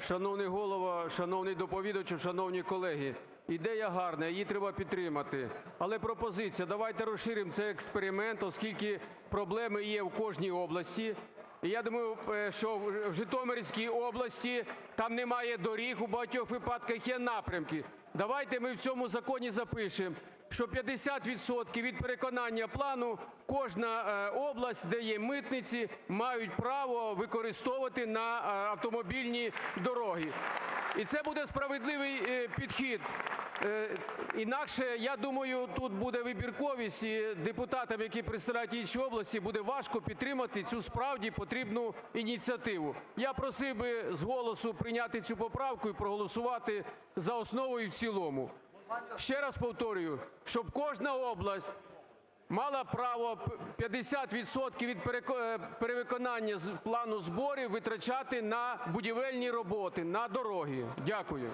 Шановний Голово, шановний доповідачу, шановні колеги! Ідея гарна, її треба підтримати. Але пропозиція: давайте розширимо цей експеримент, оскільки проблеми є в кожній області. І я думаю, що в Житомирській області, там немає доріг, у багатьох випадках є напрямки. Давайте ми в цьому законі запишемо, що 50 відсотків від переконання плану кожна область, де є митниці, мають право використовувати на автомобільні дороги. І це буде справедливий підхід. Інакше, я думаю, тут буде вибірковість, і депутатам, які представляють інші області, буде важко підтримати цю справді потрібну ініціативу. Я просив би з голосу прийняти цю поправку і проголосувати за основу і в цілому. Ще раз повторюю, щоб кожна область мала право 50 відсотків від перевиконання плану зборів витрачати на будівельні роботи, на дороги. Дякую.